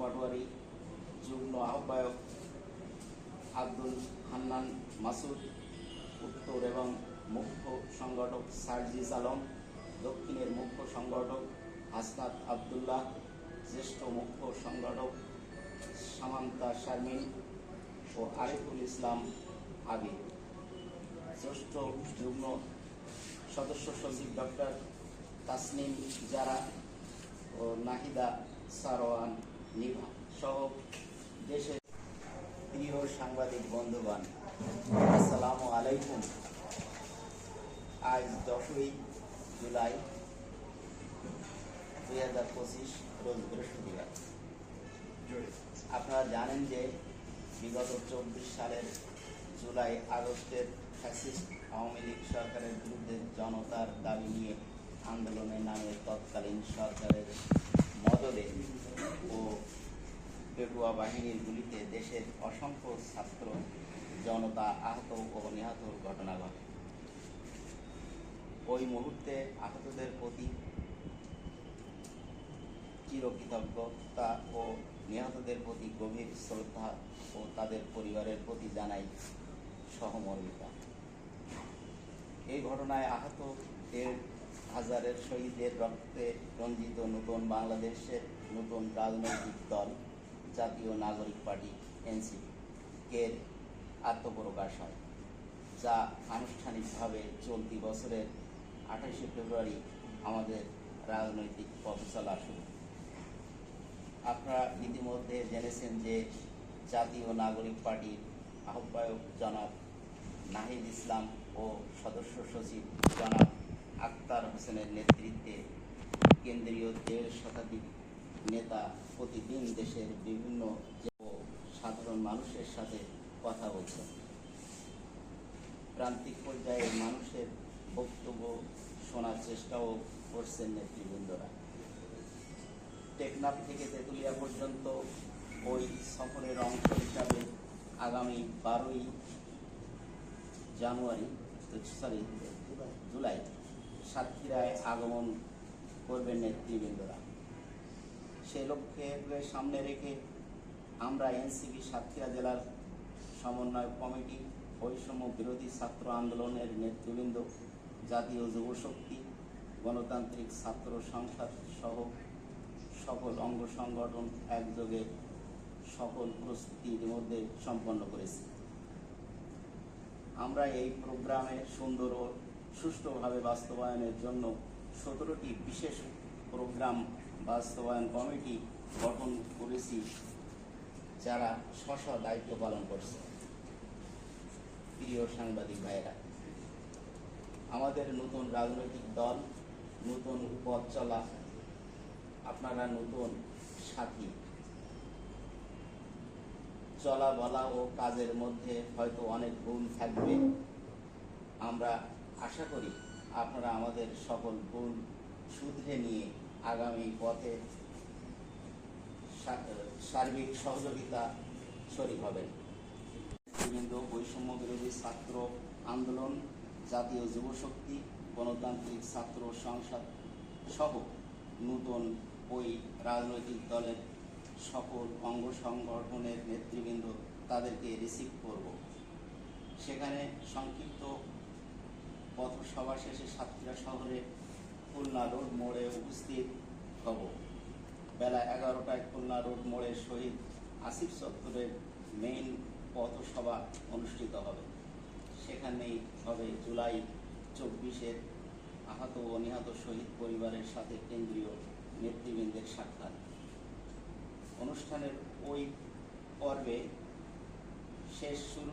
পাটোয়ারি যুগ্ম আহ্বায়ক আব্দুল হান্নান মাসুদ, উত্তর এবং মুখ্য সংগঠক সার্জিস আলম, দক্ষিণের মুখ্য সংগঠক হাসনাত আবদুল্লাহ, জ্যেষ্ঠ মুখ্য সংগঠক সামান্তা শারমিন ও আরিফুল ইসলাম আবিদ জ্যেষ্ঠ যুগ্ম সদস্য সচিব ডক্টর তাসনিম জারা ও নাহিদা সারোয়ান সাংবাদিক বন্ধুগণ আলাইকুম। আজ দশই জুলাই দুই হাজার পঁচিশ, রোজ বৃহস্পতিবার। আপনারা জানেন যে বিগত চব্বিশ সালের জুলাই আগস্টের ফ্যাসিস্ট আওয়ামী লীগ সরকারের বিরুদ্ধে জনতার দাবি নিয়ে আন্দোলনের নামে তৎকালীন সরকারের মদদে ও পেটুয়া বাহিনীর গুলিতে দেশের অসংখ্য ছাত্র, জনতা আহত ও নিহতর ঘটনা ঘটে। ওই মুহূর্তে আহতদের প্রতি চিরকৃতজ্ঞতা ও নিহতদের প্রতি গভীর শ্রদ্ধা ও তাদের পরিবারের প্রতি জানাই সহমর্মিতা। এই ঘটনায় আহত দেড় হাজারের শহীদের রক্তে রঞ্জিত নতুন বাংলাদেশের নতুন রাজনৈতিক দল জাতীয় নাগরিক পার্টি এনসিপি এর আত্মপ্রকাশ হয়, যা আনুষ্ঠানিকভাবে চলতি বছরের আঠাশে ফেব্রুয়ারি আমাদের রাজনৈতিক পথ চলা শুরু। আপনারা ইতিমধ্যে জেনেছেন যে জাতীয় নাগরিক পার্টির আহ্বায়ক জনাব নাহিদ ইসলাম ও সদস্য সচিব জনাব আক্তার হোসেনের নেতৃত্বে কেন্দ্রীয় দেড় শতাধিক নেতা প্রতিদিন দেশের বিভিন্ন সাধারণ মানুষের সাথে কথা বলছেন প্রান্তিক পর্যায়ে মানুষের বক্তব্য শোনার চেষ্টাও করছেন নেতৃবৃন্দরা। টেকনাফ থেকে তেঁতুলিয়া পর্যন্ত ওই সফরের অংশ হিসাবে আগামী বারোই জানুয়ারি সরি জুলাই, সাতক্ষীরায় আগমন করবেন নেতৃবৃন্দরা। সে লক্ষ্যে সামনে রেখে আমরা এনসিপি সাতক্ষীরা জেলার সমন্বয় কমিটি, বৈষম্য বিরোধী ছাত্র আন্দোলনের নেতৃবৃন্দ, জাতীয় যুব শক্তি, গণতান্ত্রিক ছাত্র সংসদ সহ সকল অঙ্গ সংগঠন একযোগে সকল প্রস্তুতি ইতিমধ্যে সম্পন্ন করেছি। আমরা এই প্রোগ্রামে সুন্দর ও সুষ্ঠুভাবে বাস্তবায়নের জন্য সতেরোটি বিশেষ প্রোগ্রাম বাস্তবায়ন কমিটি গঠন করেছি, যারা স্ব দায়িত্ব পালন করছে। প্রিয় সাংবাদিক ভাইয়েরা, আমাদের নতুন রাজনৈতিক দল, নতুন পথ চলা, আপনারা নতুন সাথী। চলা বলা ও কাজের মধ্যে হয়তো অনেক ভুল থাকবে। আমরা আশা করি আপনারা আমাদের সকল ভুল শুধরে নিয়ে আগামী পথে সার্বিক সহযোগিতা শরীক হবেন। নেতৃবৃন্দ বৈষম্য বিরোধী ছাত্র আন্দোলন, জাতীয় যুব শক্তি, গণতান্ত্রিক ছাত্র সংসদ সহ নতুন ওই রাজনৈতিক দলের সকল অঙ্গ সংগঠনের নেতৃবৃন্দ তাদেরকে রিসিভ করব। সেখানে সংক্ষিপ্ত পথসভা শেষে সাতক্ষীরা শহরে খুলনা রোড মোড়ে উপস্থিত হব। বেলা এগারোটায় খুলনা রোড মোড়ে শহীদ আসিফ চত্বরের মেইন পথসভা অনুষ্ঠিত হবে। সেখানেই হবে জুলাই চব্বিশের আহত ও নিহত শহীদ পরিবারের সাথে কেন্দ্রীয় নেতৃবৃন্দের সাক্ষাৎ। অনুষ্ঠানের ওই পর্বে শেষ শুরু,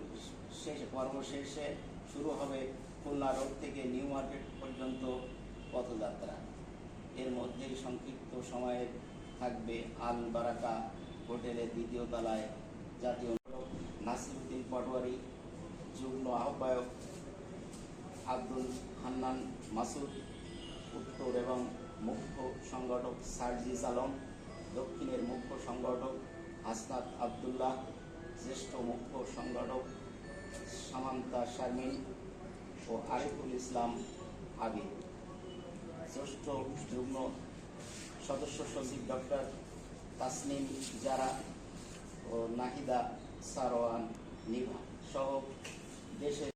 শেষ পর্ব শেষে শুরু হবে খুলনা রোড থেকে নিউ মার্কেট পর্যন্ত পথযাত্রা। এর মধ্যেই সংক্ষিপ্ত সময়ে থাকবে আল বারাকা হোটেলের দ্বিতীয় তলায়। জাতীয় নাসিরুদ্দিন পাটোয়ারি যুগ্ম আহ্বায়ক আব্দুল হান্নান মাসুদ, উত্তর এবং মুখ্য সংগঠক সার্জিস আলম, দক্ষিণের মুখ্য সংগঠক হাসনাত আবদুল্লাহ, জ্যেষ্ঠ মুখ্য সংগঠক সামান্তা শারমিন ও আরিফুল ইসলাম আবিদ জ্যেষ্ঠ যুগ্ম সদস্য সচিব ডক্টর তাসনিম জারা ও নাহিদা সারোয়ান নিভা সহ দেশের